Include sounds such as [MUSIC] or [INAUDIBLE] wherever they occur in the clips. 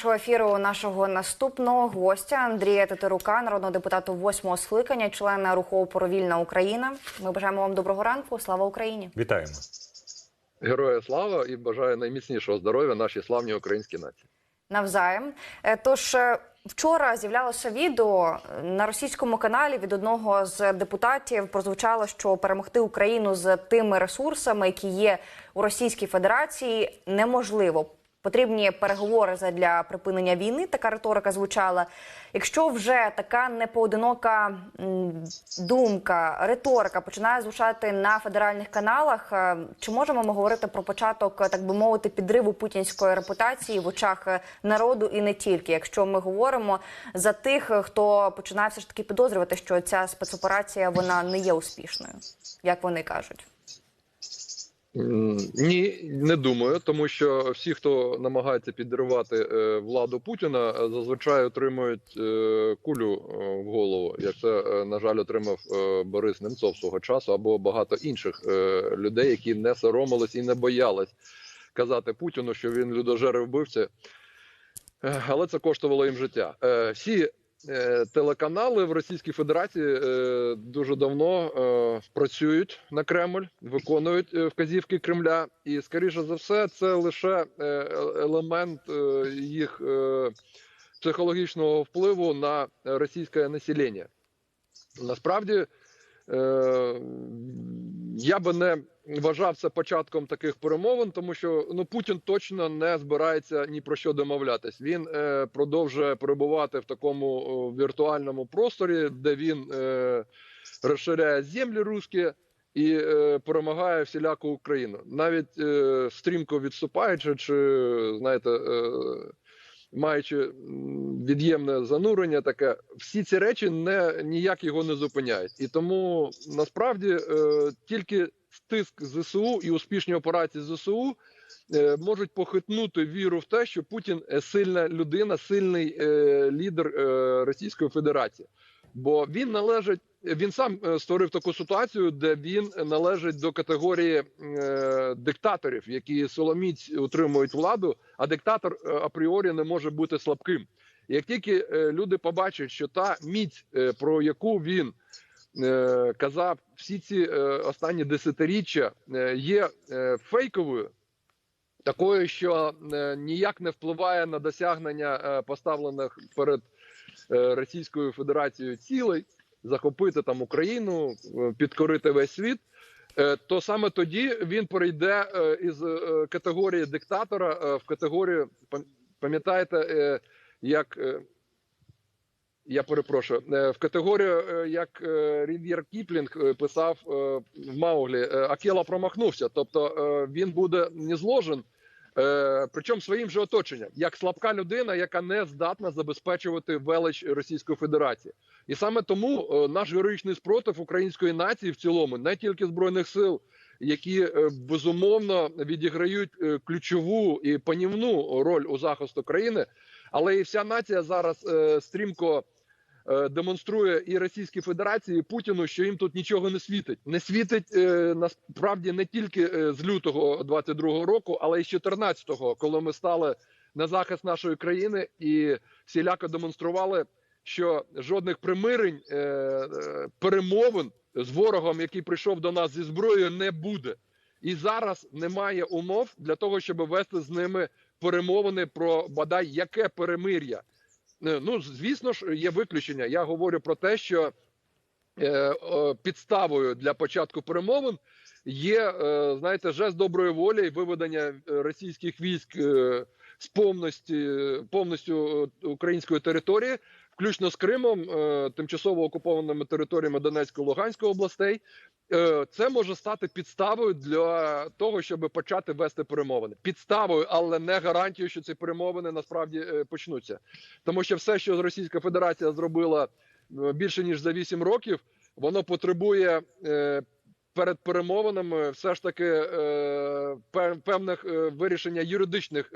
Нашого ефіру нашого наступного гостя Андрія Тетерука, народного депутата восьмого скликання, члена руху «Опору Вільна Україна. Ми бажаємо вам доброго ранку. Слава Україні! Вітаємо. Героя слава і бажаю найміцнішого здоров'я нашій славній українській нації. Навзаєм. Е, Тож е, вчора з'являлося відео на російському каналі від одного з депутатів. Прозвучало, що перемогти Україну з тими ресурсами, які є у Російській Федерації, неможливо. Потрібні переговори для припинення війни. Така риторика звучала. Якщо вже така непоодинока думка, риторика починає звучати на федеральних каналах, е, чи можемо ми говорити про початок, е, так би мовити, підриву путінської репутації в очах е, народу і не тільки, якщо ми говоримо за тих, хто починає все ж таки підозрювати, що ця спецоперація вона не є успішною, як вони кажуть. Ні, не думаю, тому що всі, хто намагається підривати е, владу Путіна, е, зазвичай отримують е, кулю в голову. Як це, на жаль, отримав Борис Немцов свого часу, або багато інших людей, які не соромились і не боялись казати Путіну, що він людожер і вбивця. Але це коштувало їм життя. Всі телеканали в Російській Федерації е, дуже давно е, працюють на Кремль, виконують е, вказівки Кремля, і скоріше за все, це лише е, елемент е, їх е, психологічного впливу на російське населення. Насправді. Е, я би не вважав це початком таких перемовин, тому що ну Путін точно не збирається ні про що домовлятись. Він е, продовжує перебувати в такому о, віртуальному просторі, де він е, розширяє землі руські і е, перемагає всіляку Україну, навіть е, стрімко відступаючи, чи знаєте. Е, Маючи від'ємне занурення, таке всі ці речі не ніяк його не зупиняють, і тому насправді е, тільки стиск зсу і успішні операції зсу е, можуть похитнути віру в те, що Путін е, сильна людина, сильний е, лідер Російської Федерації, бо він належить. Він сам створив таку ситуацію, де він належить до категорії диктаторів, які соломіць утримують владу. А диктатор апріорі не може бути слабким. Як тільки люди побачать, що та міць, про яку він казав всі ці е, останні десятиріччя, е, є е, фейковою, такою, що е, ніяк не впливає на досягнення е, поставлених перед е, Російською Федерацією цілей, захопити там Україну, е, підкорити весь світ. е, То саме тоді він перейде е, із е, категорії диктатора е, в категорію, пам'ятаєте, е, як е, я перепрошую, е, в категорію, е, як е, Рід'єр Кіплінг писав в Мауглі, Акела промахнувся. Тобто він буде не зложен, причому своїм же оточенням, як слабка людина, яка не здатна забезпечувати велич Російської Федерації. І саме тому наш героїчний спротив української нації в цілому, не тільки збройних сил, які безумовно відіграють ключову і панівну роль у захисту країни, але і вся нація зараз стрімко демонструє і Російській Федерації і Путіну, що їм тут нічого не світить. Не світить е, насправді не тільки е, з лютого 22-го року, але й з 14-го, коли ми стали на захист нашої країни і всіляко демонстрували, що жодних примирень е, е, перемовин з ворогом, який прийшов до нас зі зброєю, не буде. І зараз немає умов для того, щоб вести з ними перемовини про бодай яке перемир'я. Е, Ну, звісно ж, є виключення. Я говорю про те, що е, підставою для початку перемовин є, е, знаєте, жест доброї волі і виведення російських військ з повністю, повністю української території, включно з Кримом, тимчасово окупованими територіями Донецької Луганської областей. Е, Це може стати підставою для того, щоб почати вести перемовини. Підставою, але не гарантією, що ці перемовини насправді е, почнуться. Тому що все, що Російська Федерація зробила е, більше ніж за 8 років, воно потребує перед перемовинами все ж таки певних вирішення юридичних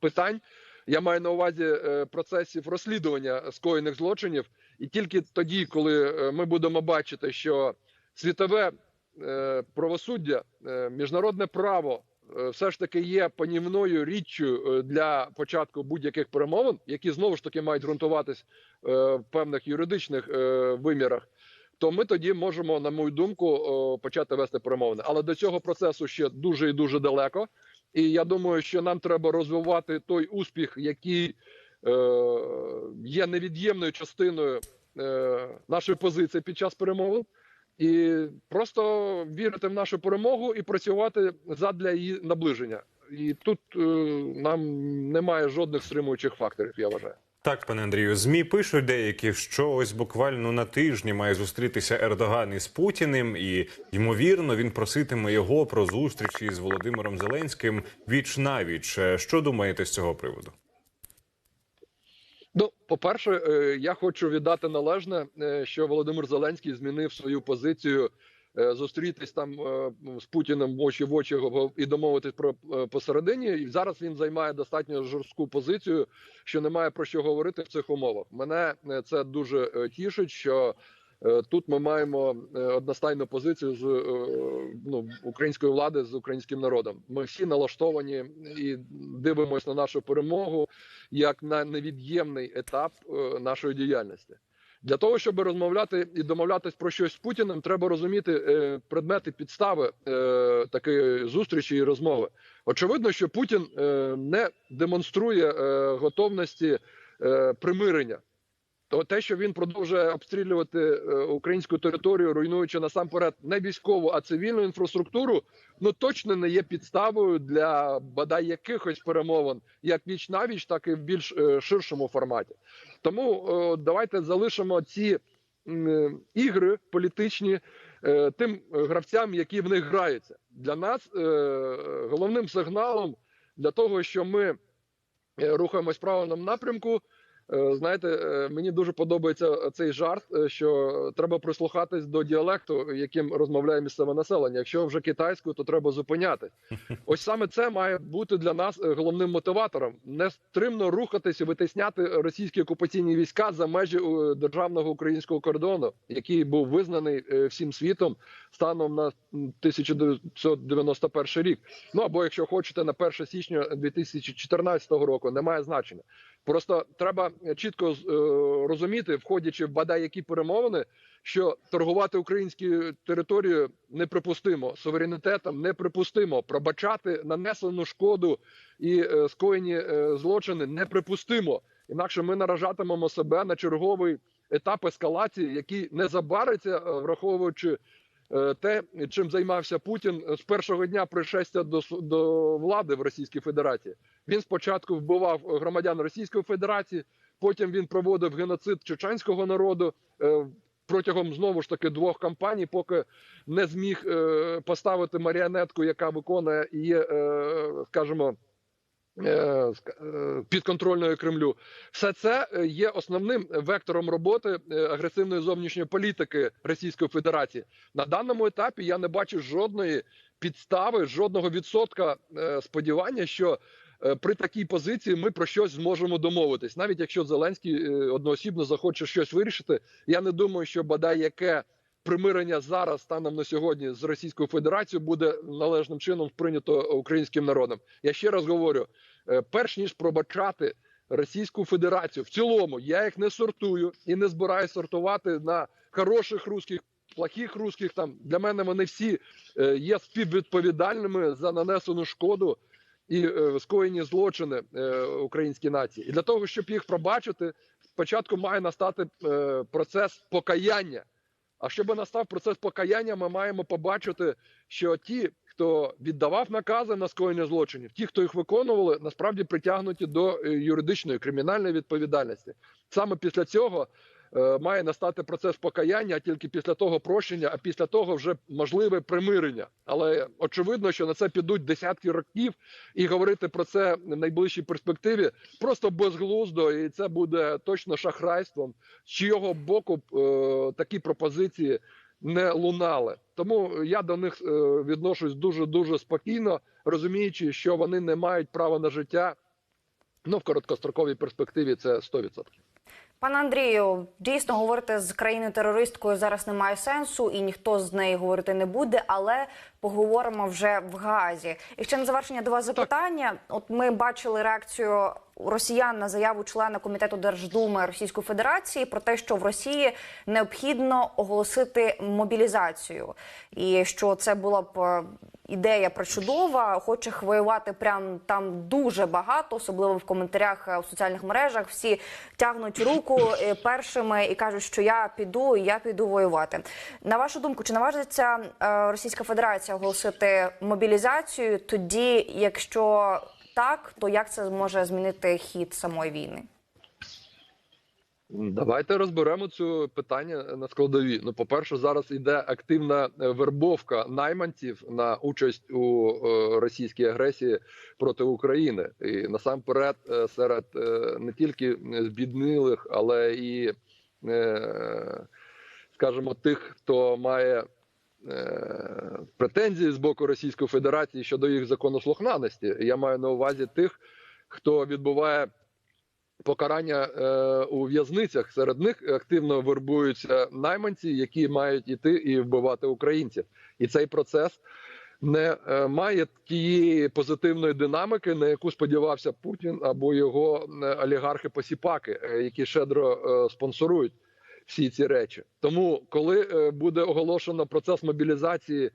питань. Я маю на увазі процесів розслідування скоєних злочинів, і тільки тоді, коли ми будемо бачити, що світове е, правосуддя, е, міжнародне право е, все ж таки є панівною річчю для початку будь-яких перемовин, які знову ж таки мають ґрунтуватись в певних юридичних вимірах. То ми тоді можемо, на мою думку, почати вести перемовини. Але до цього процесу ще дуже і дуже далеко. І я думаю, що нам треба розвивати той успіх, який є невід'ємною частиною нашої позиції під час перемовин, і просто вірити в нашу перемогу і працювати задля її наближення. І тут е, нам немає жодних стримуючих факторів, я вважаю. Так, пане Андрію, змі пишуть деякі, що ось буквально на тижні має зустрітися Ердоган із Путіним, і ймовірно він проситиме його про зустрічі з Володимиром Зеленським віч навіч. Е, Що думаєте з цього приводу? Ну, по-перше, е, я хочу віддати належне, е, що Володимир Зеленський змінив свою позицію е, зустрітись там з Путіним очі в очі і домовитись про посередині. І зараз він займає достатньо жорстку позицію, що немає про що говорити в цих умовах. Мене це дуже тішить, що тут ми маємо е, одностайну позицію з е, ну, української влади з українським народом. Ми всі налаштовані і дивимося на нашу перемогу як на невід'ємний етап е, нашої діяльності. Для того щоб розмовляти і домовлятись про щось з Путіним, треба розуміти е, предмети підстави е, такої зустрічі і розмови. Очевидно, що Путін е, не демонструє е, готовності е, примирення. То те, що він продовжує обстрілювати е, українську територію, руйнуючи насамперед не військову, а цивільну інфраструктуру, ну точно не є підставою для бодай якихось перемовин, як віч навіч, так і в більш е, ширшому форматі. Тому е, давайте залишимо ці ігри політичні тим гравцям, які в них граються. Для нас головним сигналом для того, що ми рухаємось в правильному напрямку. Е, Знаєте, е, мені дуже подобається цей жарт, е, що треба прислухатись до діалекту, яким розмовляє місцеве населення. Якщо вже китайською, то треба зупиняти. [LAUGHS] Ось саме це має бути для нас е, головним мотиватором: не стримно рухатись і витисняти російські окупаційні війська за межі е, державного українського кордону, який був визнаний е, всім світом станом на м, 1991 рік. Ну або якщо хочете, на 1 січня 2014 року немає значення. Просто треба чітко е, розуміти, входячи в бодай які перемовини, що торгувати українською територією неприпустимо, суверенітетом неприпустимо, пробачати нанесену шкоду і е, скоєні е, злочини неприпустимо. Інакше ми наражатимемо себе на черговий етап ескалації, який не забариться, е, враховуючи е, те, чим займався Путін з першого дня пришестя до, до влади в Російській Федерації. Він спочатку вбивав громадян Російської Федерації, потім він проводив геноцид чеченського народу е, протягом знову ж таки двох кампаній, поки не зміг е, поставити маріонетку, яка виконує і е, скажімо. Е, е, Підконтрольною Кремлю, все це е, є основним вектором роботи агресивної зовнішньої політики Російської Федерації. На даному етапі я не бачу жодної підстави, жодного відсотка сподівання, що при такій позиції ми про щось зможемо домовитись. Навіть якщо Зеленський одноосібно захоче щось вирішити, я не думаю, що бодай яке примирення зараз станом на сьогодні з Російською Федерацією буде належним чином сприйнято українським народом. Я ще раз говорю: е, перш ніж пробачати. Російську Федерацію в цілому я їх не сортую і не збираюся сортувати на хороших русських, плохих русських. Там для мене вони всі е, є співвідповідальними за нанесену шкоду і е, скоєні злочини українській нації. І для того, щоб їх пробачити, спочатку має настати процес покаяння. А щоб настав процес покаяння, ми маємо побачити, що ті, хто віддавав накази на скоєння злочинів, ті, хто їх виконували, насправді притягнуті до е, юридичної кримінальної відповідальності. Саме після цього має настати процес покаяння, тільки після того прощення, а після того вже можливе примирення. Але очевидно, що на це підуть десятки років, і говорити про це в найближчій перспективі просто безглуздо, і це буде точно шахрайством, з чийого боку е, такі пропозиції не лунали. Тому я до них е, відношусь дуже дуже спокійно, розуміючи, що вони не мають права на життя Ну в короткостроковій перспективі це 100%. Пане Андрію, дійсно говорити з країною терористкою зараз немає сенсу, і ніхто з неї говорити не буде. Але поговоримо вже в Газі. І ще на завершення до вас запитання. От ми бачили реакцію росіян на заяву члена комітету Держдуми Російської Федерації про те, що в Росії необхідно оголосити мобілізацію, і що це була б. е, Ідея причудова, охочих воювати прям там дуже багато, особливо в коментарях е, у соціальних мережах. Всі тягнуть руку е, першими і кажуть, що я піду, і я піду воювати. На вашу думку, чи наважиться Російська Федерація оголосити мобілізацію? Тоді, якщо так, то як це зможе змінити хід самої війни? Давайте розберемо цю питання на складові. Ну, по-перше, зараз йде активна е, вербовка найманців на участь у е, російській агресії проти України, і насамперед е, серед не тільки збіднилих, але і, скажімо, тих, хто має. Е, Претензії з боку Російської Федерації щодо їх законослухняності. Я маю на увазі тих, хто відбуває покарання е, у в'язницях. Серед них активно вербуються найманці, які мають іти і вбивати українців. І цей процес не е, має тієї позитивної динамики, на яку сподівався Путін або його олігархи-посіпаки, які щедро спонсорують всі ці речі. Тому, коли е, буде оголошено процес мобілізації.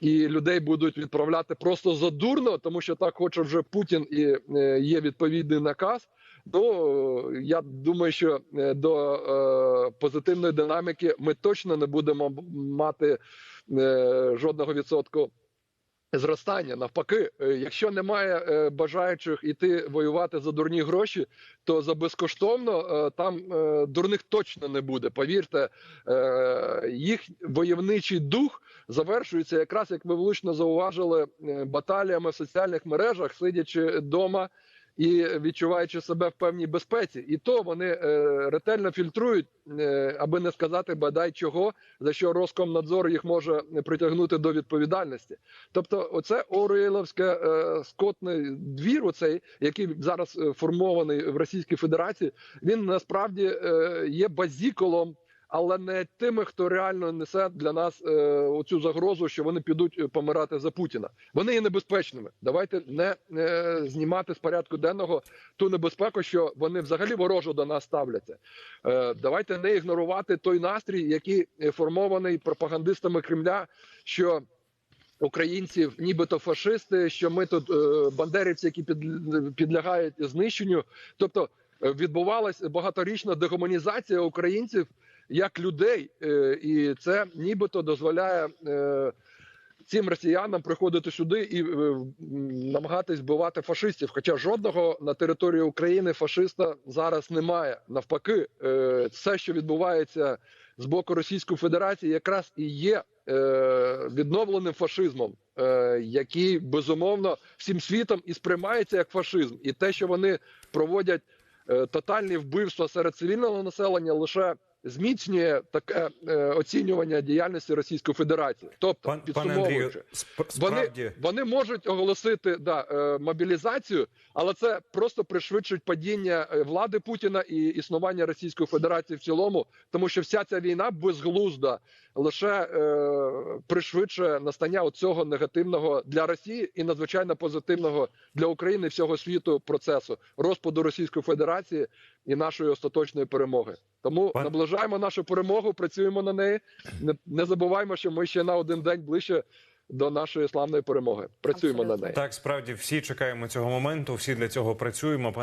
І людей будуть відправляти просто задурно, тому що так хоче вже Путін і е, є відповідний наказ. Ну я думаю, що до е, позитивної динаміки ми точно не будемо мати е, жодного відсотку зростання. Навпаки, е, якщо немає е, бажаючих іти воювати за дурні гроші, то за безкоштовно е, там дурних точно не буде. Повірте, їх войовничий дух завершується якраз як ви влучно зауважили баталіями в соціальних мережах, сидячи вдома і відчуваючи себе в певній безпеці, і то вони е, ретельно фільтрують, е, аби не сказати бодай чого, за що Роскомнадзор їх може притягнути до відповідальності. Тобто, оце Оруєловське е, скотний двір, оцей, який зараз формований в Російській Федерації, він насправді є базіколом. Але не тими, хто реально несе для нас е, оцю загрозу, що вони підуть е, помирати за Путіна. Вони є небезпечними. Давайте не е, знімати з порядку денного ту небезпеку, що вони взагалі ворожо до нас ставляться. Е, давайте не ігнорувати той настрій, який е, формований пропагандистами Кремля, що українців, нібито фашисти, що ми тут е, бандерівці, які під, підлягають знищенню. Тобто відбувалася багаторічна дегуманізація українців як людей, е, і це нібито дозволяє. Е, Цим росіянам приходити сюди і е, намагатись вбивати фашистів. Хоча жодного на території України фашиста зараз немає. Навпаки, все, що відбувається з боку Російської Федерації, якраз і є відновленим фашизмом, який безумовно всім світом і сприймається як фашизм, і те, що вони проводять тотальні вбивства серед цивільного населення, лише зміцнює таке е, оцінювання діяльності Російської Федерації. Тобто, Пан, пане Андрію, підсумовуючи, вони, вони можуть оголосити да, е, мобілізацію, але це просто пришвидшить падіння е, влади Путіна і існування Російської Федерації в цілому, тому що вся ця війна безглузда лише е, пришвидшує настання цього негативного для Росії і надзвичайно позитивного для України і всього світу процесу розпаду Російської Федерації і нашої остаточної перемоги. Тому Пан- наближаємо нашу перемогу, працюємо на неї. Не, не забуваємо, що ми ще на один день ближче до нашої славної перемоги. Працюємо Абсолютно. на неї. так справді всі чекаємо цього моменту, всі для цього працюємо.